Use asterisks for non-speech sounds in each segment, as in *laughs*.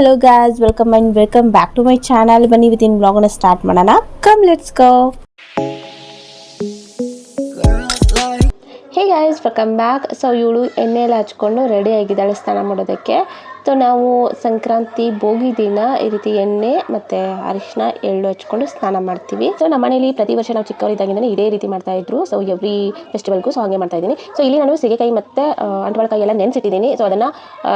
Hello guys welcome and welcome back to my channel ಬನ್ನಿ with in ಬ್ಲಾಗ್ನ start ಮಾಡೋಣ. Come let's go hey guys welcome back so ಇವಳು ಎಣ್ಣೆ ಎಲ್ಲ ಹಚ್ಕೊಂಡು ರೆಡಿ ಆಗಿದ್ದಾಳೆ ಸ್ನಾನ ಮಾಡೋದಕ್ಕೆ. ಸೊ ನಾವು ಸಂಕ್ರಾಂತಿ, ಭೋಗಿ ದಿನ ಈ ರೀತಿ ಎಣ್ಣೆ ಮತ್ತು ಅರಿಶಿನ ಎಳ್ಳು ಹಚ್ಕೊಂಡು ಸ್ನಾನ ಮಾಡ್ತೀವಿ. ಸೊ ನಮ್ಮ ಮನೇಲಿ ಪ್ರತಿ ವರ್ಷ ನಾವು ಚಿಕ್ಕವರಿದ್ದಾಗಿಂದ ಇದೇ ರೀತಿ ಮಾಡ್ತಾ ಇದ್ರು. ಸೊ ಎವ್ರಿ ಫೆಸ್ಟಿವಲ್ಗೂ ಸೊ ಹಾಗೆ ಮಾಡ್ತಾ ಇದ್ದೀನಿ. ಸೊ ಇಲ್ಲಿ ನಾನು ಸೀಗೆಕಾಯಿ ಮತ್ತು ಅಂಟ್ವಾಳಕಾಯಿ ಎಲ್ಲ ನೆನೆಸಿಟ್ಟಿದ್ದೀನಿ. ಸೊ ಅದನ್ನು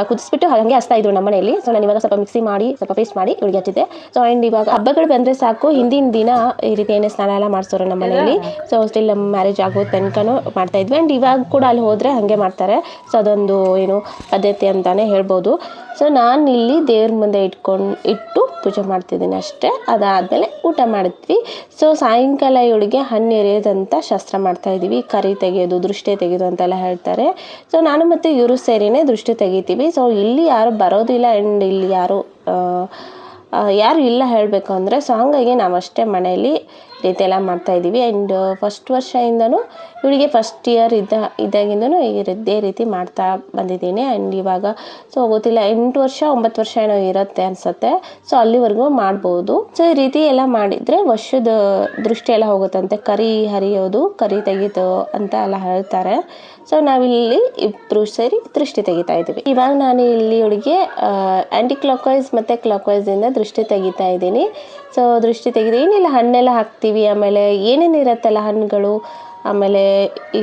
ಕುದಿಸ್ಬಿಟ್ಟು ಹಾಗೆ ಹಚ್ತಾ ಇದ್ರು ನಮ್ಮ ಮನೆಯಲ್ಲಿ. ಸೊ ನಾನು ಇವಾಗ ಸ್ವಲ್ಪ ಮಿಕ್ಸಿ ಮಾಡಿ, ಸ್ವಲ್ಪ ಪೇಸ್ಟ್ ಮಾಡಿ ಇವಳಿಗೆ ಹಚ್ಚಿದ್ದೆ. ಸೊ ಆ್ಯಂಡ್ ಇವಾಗ ಹಬ್ಬಗಳು ಬಂದರೆ ಸಾಕು. ಹಿಂದಿನ ದಿನ ಈ ರೀತಿ ಎಣ್ಣೆ ಸ್ನಾನ ಎಲ್ಲ ಮಾಡಿಸೋರು ನಮ್ಮ ಮನೆಯಲ್ಲಿ. ಸೊ ಸ್ಟಿಲ್ ನಮ್ಮ ಮ್ಯಾರೇಜ್ ಆಗೋ ತನಕನೂ ಮಾಡ್ತಾ ಇದ್ವಿ. ಆ್ಯಂಡ್ ಇವಾಗ ಕೂಡ ಅಲ್ಲಿ ಹೋದರೆ ಹಾಗೆ ಮಾಡ್ತಾರೆ. ಸೊ ಅದೊಂದು, ಏನು, ಪದ್ಧತಿ ಅಂತಲೇ ಹೇಳ್ಬೋದು. ಸೊ ನಾನು ಇಲ್ಲಿ ದೇವ್ರ ಮುಂದೆ ಇಟ್ಕೊಂಡು ಇಟ್ಟು ಪೂಜೆ ಮಾಡ್ತಿದ್ದೀನಿ ಅಷ್ಟೇ. ಅದಾದಮೇಲೆ ಊಟ ಮಾಡಿದ್ವಿ. ಸೊ ಸಾಯಂಕಾಲ ಇವಳಿಗೆ ಹಣ್ಣು ಎರೆಯೋದಂತ ಶಾಸ್ತ್ರ ಮಾಡ್ತಾಯಿದ್ದೀವಿ ಕರಿ ತೆಗೆಯೋದು, ದೃಷ್ಟಿ ತೆಗೆಯೋದು ಅಂತೆಲ್ಲ ಹೇಳ್ತಾರೆ. ಸೊ ನಾನು ಮತ್ತು ಇವರು ಸೇರಿನೇ ದೃಷ್ಟಿ ತೆಗಿತೀವಿ. ಸೊ ಇಲ್ಲಿ ಯಾರು ಬರೋದಿಲ್ಲ ಆ್ಯಂಡ್ ಇಲ್ಲಿ ಯಾರು ಯಾರು ಇಲ್ಲ ಹೇಳಬೇಕು ಅಂದರೆ ಸೊ ಹಾಗಾಗಿ ನಾವಷ್ಟೇ ಮನೆಯಲ್ಲಿ ರೀತಿ ಎಲ್ಲ ಮಾಡ್ತಾಯಿದ್ದೀವಿ ಆ್ಯಂಡ್ ಫಸ್ಟ್ ವರ್ಷದಿಂದನೂ ಇವಳಿಗೆ ಫಸ್ಟ್ ಇಯರ್ ಇದ್ದ, ಇದ್ದಾಗಿಂದನೂ ಇದೇ ರೀತಿ ಮಾಡ್ತಾ ಬಂದಿದ್ದೀನಿ. ಆ್ಯಂಡ್ ಇವಾಗ ಸೊ ಗೊತ್ತಿಲ್ಲ, ಎಂಟು ವರ್ಷ, ಒಂಬತ್ತು ವರ್ಷ ಏನೋ ಇರುತ್ತೆ ಅನಿಸುತ್ತೆ. ಸೊ ಅಲ್ಲಿವರೆಗೂ ಮಾಡ್ಬೋದು. ಸೊ ಈ ರೀತಿ ಎಲ್ಲ ಮಾಡಿದರೆ ವರ್ಷದ ದೃಷ್ಟಿ ಎಲ್ಲ ಹೋಗುತ್ತಂತೆ. ಕರಿ ಹರಿಯೋದು, ಕರಿ ತೆಗೀತು ಅಂತ ಎಲ್ಲ ಹೇಳ್ತಾರೆ. ಸೊ ನಾವಿಲ್ಲಿ ಇಬ್ಬರು ಸೇರಿ ದೃಷ್ಟಿ ತೆಗಿತಾ ಇದ್ದೀವಿ. ಇವಾಗ ನಾನು ಇಲ್ಲಿ ಇವಳಿಗೆ ಆ್ಯಂಟಿ ಕ್ಲಾಕ್ ವೈಸ್ ಮತ್ತು ಕ್ಲಾಕ್ ವೈಸಿಂದ ದೃಷ್ಟಿ ತೆಗಿತಾ ಇದ್ದೀನಿ. ಸೊ ದೃಷ್ಟಿ ತೆಗೆದು ಏನಿಲ್ಲ, ಹಣ್ಣೆಲ್ಲ ಹಾಕ್ತೀವಿ. ಆಮೇಲೆ ಏನೇನು ಇರುತ್ತಲ್ಲ ಹಣ್ಣುಗಳು? ಆಮೇಲೆ ಈ,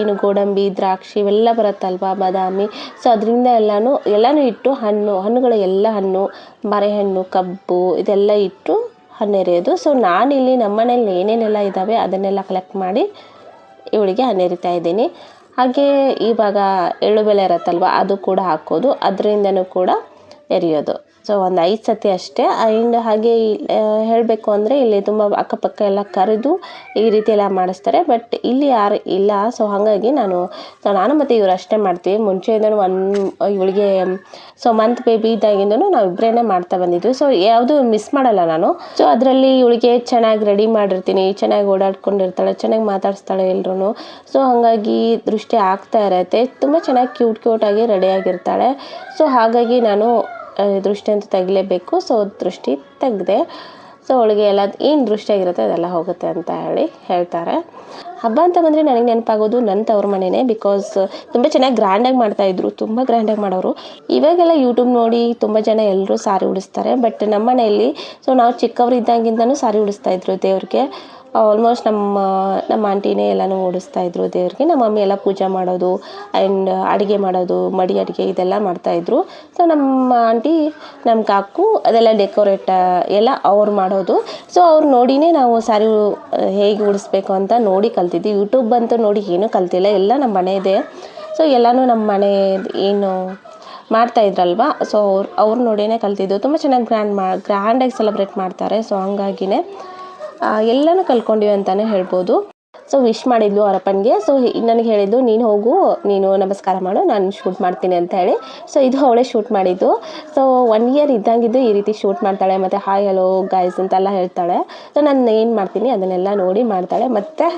ಏನು ಗೋಡಂಬಿ, ದ್ರಾಕ್ಷಿ ಇವೆಲ್ಲ ಬರುತ್ತಲ್ವ ಬಾದಾಮಿ? ಸೊ ಅದರಿಂದ ಎಲ್ಲನೂ ಎಲ್ಲನೂ ಇಟ್ಟು ಹಣ್ಣು, ಹಣ್ಣುಗಳು ಎಲ್ಲ ಹಣ್ಣು, ಮರೆಹಣ್ಣು, ಕಬ್ಬು ಇದೆಲ್ಲ ಇಟ್ಟು ಹಣ್ಣೆರೆಯೋದು ಸೊ ನಾನಿಲ್ಲಿ ನಮ್ಮನೇಲಿ ಏನೇನೆಲ್ಲ ಇದ್ದಾವೆ ಅದನ್ನೆಲ್ಲ ಕಲೆಕ್ಟ್ ಮಾಡಿ ಇವಳಿಗೆ ಹಣ್ಣೆರಿತಾ ಇದ್ದೀನಿ. ಹಾಗೆ ಇವಾಗ ಎಳ್ಳು ಬೆಲೆ ಇರುತ್ತಲ್ವ, ಅದು ಕೂಡ ಹಾಕೋದು. ಅದರಿಂದನೂ ಕೂಡ ಎರಿಯೋದು. ಸೊ ಒಂದು ಐದು ಸತಿ ಅಷ್ಟೇ. ಆ್ಯಂಡ್ ಹಾಗೆ ಹೇಳಬೇಕು ಅಂದರೆ ಇಲ್ಲಿ ತುಂಬ ಅಕ್ಕಪಕ್ಕ ಎಲ್ಲ ಕರೆದು ಈ ರೀತಿ ಎಲ್ಲ ಮಾಡಿಸ್ತಾರೆ. ಬಟ್ ಇಲ್ಲಿ ಯಾರು ಇಲ್ಲ. ಸೊ ಹಾಗಾಗಿ ನಾನು ಸೊ ನಾನು ಮತ್ತು ಇವರು ಅಷ್ಟೇ ಮಾಡ್ತೀವಿ. ಮುಂಚೆಯಿಂದನೂ ಒನ್, ಇವಳಿಗೆ ಸೊ ಮಂತ್ ಬೇಬಿ ಇದ್ದಾಗಿಂದನೂ ನಾವು ಇಬ್ಬರೇನೆ ಮಾಡ್ತಾ ಬಂದಿದ್ವಿ. ಸೊ ಯಾವುದು ಮಿಸ್ ಮಾಡಲ್ಲ ನಾನು. ಸೊ ಅದರಲ್ಲಿ ಇವಳಿಗೆ ಚೆನ್ನಾಗಿ ರೆಡಿ ಮಾಡಿರ್ತೀನಿ. ಚೆನ್ನಾಗಿ ಓಡಾಡ್ಕೊಂಡಿರ್ತಾಳೆ. ಚೆನ್ನಾಗಿ ಮಾತಾಡಿಸ್ತಾಳೆ ಎಲ್ಲರೂ ಸೊ ಹಾಗಾಗಿ ದೃಷ್ಟಿ ಆಗ್ತಾ ಇರತ್ತೆ. ತುಂಬ ಚೆನ್ನಾಗಿ ಕ್ಯೂಟ್ ಕ್ಯೂಟಾಗಿ ರೆಡಿಯಾಗಿರ್ತಾಳೆ ಸೊ ಹಾಗಾಗಿ ನಾನು ದೃಷ್ಟಿ ಅಂತ ತೆಗಿಲೇಬೇಕು. ಸೊ ದೃಷ್ಟಿ ತೆಗೆದೆ. ಸೊ ಅವಳಿಗೆ ಎಲ್ಲ ಏನು ದೃಷ್ಟಿಯಾಗಿರುತ್ತೆ ಅದೆಲ್ಲ ಹೋಗುತ್ತೆ ಅಂತ ಹೇಳಿ ಹೇಳ್ತಾರೆ. ಹಬ್ಬ ಅಂತ ಬಂದರೆ ನನಗೆ ನೆನಪಾಗೋದು ನನ್ನ ತವ್ರ ಮನೆಯೇ ಬಿಕಾಸ್ ತುಂಬ ಚೆನ್ನಾಗಿ ಗ್ರ್ಯಾಂಡಾಗಿ ಮಾಡ್ತಾಯಿದ್ರು ತುಂಬ ಗ್ರ್ಯಾಂಡಾಗಿ ಮಾಡೋರು. ಇವಾಗೆಲ್ಲ ಯೂಟ್ಯೂಬ್ ನೋಡಿ ತುಂಬ ಜನ ಎಲ್ಲರೂ ಸಾರಿ ಉಡಿಸ್ತಾರೆ ಬಟ್ ನಮ್ಮ ಮನೆಯಲ್ಲಿ ಸೊ ನಾವು ಚಿಕ್ಕವರು ಇದ್ದಾಗಿಂದನೂ ಸಾರಿ ಉಡಿಸ್ತಾಯಿದ್ರು ದೇವ್ರಿಗೆ. ಆಲ್ಮೋಸ್ಟ್ ನಮ್ಮ ನಮ್ಮ ಆಂಟಿನೇ ಎಲ್ಲನೂ ಓಡಿಸ್ತಾ ಇದ್ರು ದೇವ್ರಿಗೆ. ನಮ್ಮ ಮಮ್ಮಿ ಎಲ್ಲ ಪೂಜೆ ಮಾಡೋದು ಆ್ಯಂಡ್ ಅಡುಗೆ ಮಾಡೋದು, ಮಡಿ ಅಡುಗೆ ಇದೆಲ್ಲ ಮಾಡ್ತಾಯಿದ್ರು ಸೊ ನಮ್ಮ ಆಂಟಿ, ನಮ್ಮ ಕಾಕು ಅದೆಲ್ಲ ಡೆಕೋರೇಟ ಎಲ್ಲ ಅವ್ರು ಮಾಡೋದು. ಸೊ ಅವ್ರು ನೋಡಿನೇ ನಾವು ಸ್ಯಾರಿ ಹೇಗೆ ಉಡಿಸ್ಬೇಕು ಅಂತ ನೋಡಿ ಕಲ್ತಿದ್ವಿ. ಯೂಟ್ಯೂಬ್ ಅಂತೂ ನೋಡಿ ಏನೂ ಕಲ್ತಿಲ್ಲ. ಎಲ್ಲ ನಮ್ಮ ಮನೆಯದೇ ಸೊ ಎಲ್ಲನೂ ನಮ್ಮ ಮನೆ ಏನು ಮಾಡ್ತಾ ಇದ್ರಲ್ವ? ಸೊ ಅವ್ರು ಅವ್ರು ನೋಡಿನೇ ಕಲ್ತಿದ್ದು. ತುಂಬ ಚೆನ್ನಾಗಿ ಗ್ರ್ಯಾಂಡ್ ಮಾ ಗ್ರ್ಯಾಂಡಾಗಿ ಸೆಲೆಬ್ರೇಟ್ ಮಾಡ್ತಾರೆ. ಸೊ ಹಂಗಾಗಿನೇ. ಎಲ್ಲನೂ ಕಲ್ತ್ಕೊಂಡಿವಿ ಅಂತಲೇ ಹೇಳ್ಬೋದು. ಸೊ ವಿಶ್ ಮಾಡಿದ್ಲು ಅವರಪ್ಪನಿಗೆ ಸೊ ನನಗೆ ಹೇಳಿದ್ದು, ನೀನು ಹೋಗು, ನೀನು ನಮಸ್ಕಾರ ಮಾಡು, ನಾನು ಶೂಟ್ ಮಾಡ್ತೀನಿ ಅಂತ ಹೇಳಿ. ಸೊ ಇದು ಅವಳೇ ಶೂಟ್ ಮಾಡಿದ್ದು. ಸೊ ಒನ್ ಇಯರ್ ಇದ್ದಂಗಿದ್ದು ಈ ರೀತಿ ಶೂಟ್ ಮಾಡ್ತಾಳೆ, ಮತ್ತು ಹಾಯ್ ಹಲೋ ಗಾಯ್ಸ್ ಅಂತೆಲ್ಲ ಹೇಳ್ತಾಳೆ. ಸೊ ನಾನು ಏನು ಮಾಡ್ತೀನಿ, ಅದನ್ನೆಲ್ಲ ನೋಡಿ ಮಾಡ್ತಾಳೆ. ಮತ್ತು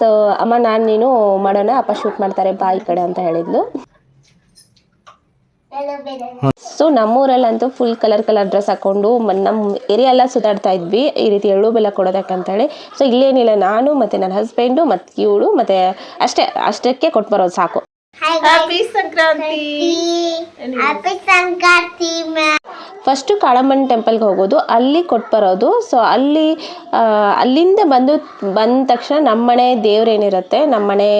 ಸೊ ಅಮ್ಮ, ನಾನು ನೀನು ಮಾಡೋಣ, ಅಪ್ಪ ಶೂಟ್ ಮಾಡ್ತಾರೆ ಬಾಯಿ ಕಡೆ ಅಂತ ಹೇಳಿದ್ಲು. ಸೊ ನಮ್ಮೂರಲ್ಲಂತೂ ಫುಲ್ ಕಲರ್ ಕಲರ್ ಡ್ರೆಸ್ ಹಾಕೊಂಡು ನಮ್ಮ ಏರಿಯಾ ಎಲ್ಲ ಸುತ್ತಾಡ್ತಾ ಇದ್ವಿ. ಈ ರೀತಿ ಎಳ್ಳು ಬೆಲ್ಲ ಕೊಡೋದಕ್ಕಂತೇಳಿ ಸೊ ಇಲ್ಲೇನಿಲ್ಲ ನಾನು ಮತ್ತೆ ನನ್ನ ಹಸ್ಬೆಂಡು ಮತ್ತು ಇವಳು ಮತ್ತೆ ಅಷ್ಟೇ ಅಷ್ಟಕ್ಕೆ ಕೊಟ್ಟು ಬರೋದು ಸಾಕು. Happy Sankranti happy Sankranti first ಕಾಳಮ್ಮನ ಟೆಂಪಲ್ಗೆ ಹೋಗೋದು, ಅಲ್ಲಿ ಕೊಟ್ಟು ಬರೋದು ಸೊ ಅಲ್ಲಿ ಅಲ್ಲಿಂದ ಬಂದು, ಬಂದ ತಕ್ಷಣ ನಮ್ಮನೆ ದೇವ್ರೇನಿರುತ್ತೆ ನಮ್ಮನೆ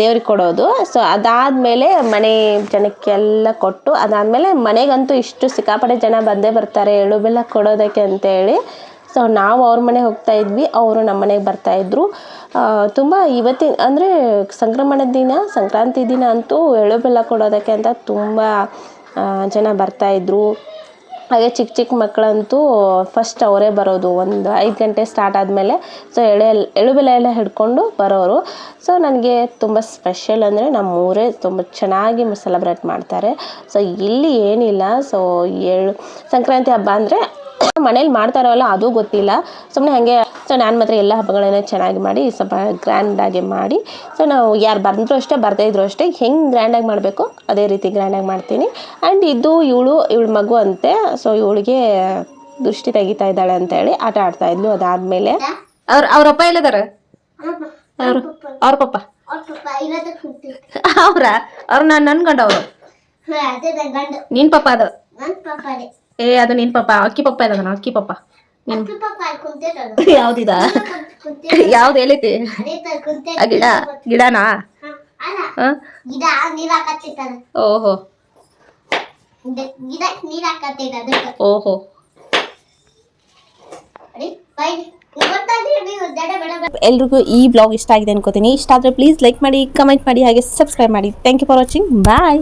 ದೇವ್ರಿಗೆ ಕೊಡೋದು. ಸೊ ಅದಾದಮೇಲೆ ಮನೆ ಜನಕ್ಕೆಲ್ಲ ಕೊಟ್ಟು, ಅದಾದಮೇಲೆ ಮನೆಗಂತೂ ಇಷ್ಟು ಸಿಕ್ಕಾಪಟ್ಟೆ ಜನ ಬಂದೇ ಬರ್ತಾರೆ, ಎಳ್ಳು ಬೆಲ್ಲ ಕೊಡೋದಕ್ಕೆ ಅಂತೇಳಿ. ಸೊ ನಾವು ಅವ್ರ ಮನೆಗೆ ಹೋಗ್ತಾ ಇದ್ವಿ, ಅವರು ನಮ್ಮ ಮನೆಗೆ ಬರ್ತಾಯಿದ್ರು ತುಂಬ ಇವತ್ತಿನ, ಅಂದರೆ ಸಂಕ್ರಮಣ ದಿನ, ಸಂಕ್ರಾಂತಿ ದಿನ ಅಂತೂ ಎಳ್ಳು ಬೆಲ್ಲ ಕೊಡೋದಕ್ಕೆ ಅಂತ ತುಂಬ ಜನ ಬರ್ತಾಯಿದ್ರು ಹಾಗೆ ಚಿಕ್ಕ ಚಿಕ್ಕ ಮಕ್ಕಳಂತೂ ಫಸ್ಟ್ ಅವರೇ ಬರೋದು. ಒಂದು ಐದು ಗಂಟೆ ಸ್ಟಾರ್ಟ್ ಆದಮೇಲೆ ಸೊ ಎಳೆ, ಎಳುಬೆಲೆ ಎಲ್ಲ ಹಿಡ್ಕೊಂಡು ಬರೋರು. ಸೊ ನನಗೆ ತುಂಬ ಸ್ಪೆಷಲ್ ಅಂದರೆ ನಮ್ಮ ಊರೇ ತುಂಬ ಚೆನ್ನಾಗಿ ಸೆಲೆಬ್ರೇಟ್ ಮಾಡ್ತಾರೆ. ಸೊ ಇಲ್ಲಿ ಏನಿಲ್ಲ. ಸೊ ಎಳ್ಳು ಸಂಕ್ರಾಂತಿ ಹಬ್ಬ ಅಂದರೆ ಮನೇಲಿ ಮಾಡ್ತಾರಲ್ಲ ಅದು ಗೊತ್ತಿಲ್ಲ. ಸುಮ್ಮನೆ ಹಾಗೆ ಸೊ ನಾನು ಮಾತ್ರ ಎಲ್ಲ ಹಬ್ಬಗಳನ್ನು ಚೆನ್ನಾಗಿ ಮಾಡಿ ಸ್ವಲ್ಪ ಗ್ರ್ಯಾಂಡಾಗಿ ಮಾಡಿ. ಸೊ ನಾವು ಯಾರು ಬಂದರೂ ಅಷ್ಟೇ ಬರದೇ ಇದ್ರು ಅಷ್ಟೇ ಹೆಂಗೆ ಗ್ರ್ಯಾಂಡಾಗಿ ಮಾಡಬೇಕು ಅದೇ ರೀತಿ ಗ್ರ್ಯಾಂಡಾಗಿ ಮಾಡ್ತೀನಿ. ಆ್ಯಂಡ್ ಇದು ಇವಳು ಇವಳು ಮಗು ಅಂತೆ ಸೊ ಇವಳಿಗೆ ದೃಷ್ಟಿ ತೆಗಿತಾ ಇದ್ದಾಳೆ ಅಂತ ಹೇಳಿ ಆಟ ಆಡ್ತಾ ಇದ್ಲು ಅದಾದ್ಮೇಲೆ. ಅವ್ರ ಅವ್ರಪ್ಪ ಎಲ್ಲದಾರ? ಅವ್ರು ಅವ್ರ ಪಪ್ಪ. ಅವ್ರ ಅವ್ರು ಇರೋದ ಕುಂತಿತ್ತು ಅವ್ರ? ಅವ್ರ ನಾನು ನನ್ ಗಂಡ ಅವರು? ಅದೇ ನನ್ ಪಪ್ಪ ಅದು? ಏ ಅದು ನಿನ್ ಪಪ್ಪ. ಅಕ್ಕಿ ಪಪ್ಪ ಇದಾನ ಅಕ್ಕಿ ಪಪ್ಪ. *laughs* ಯಾವ್ದಿದ? ಯಾವ್ದು ಆ ಗಿಡ? ಗಿಡನಾ? ಓಹೋ. ಓಹೋ. ಎಲ್ರಿಗೂ ಈ ಬ್ಲಾಗ್ ಇಷ್ಟ ಆಗಿದೆ ಅನ್ಕೋತೀನಿ. ಇಷ್ಟ ಆದರೆ ಪ್ಲೀಸ್ ಲೈಕ್ ಮಾಡಿ ಕಮೆಂಟ್ ಮಾಡಿ ಹಾಗೆ ಸಬ್ಸ್ಕ್ರೈಬ್ ಮಾಡಿ. Thank you for watching bye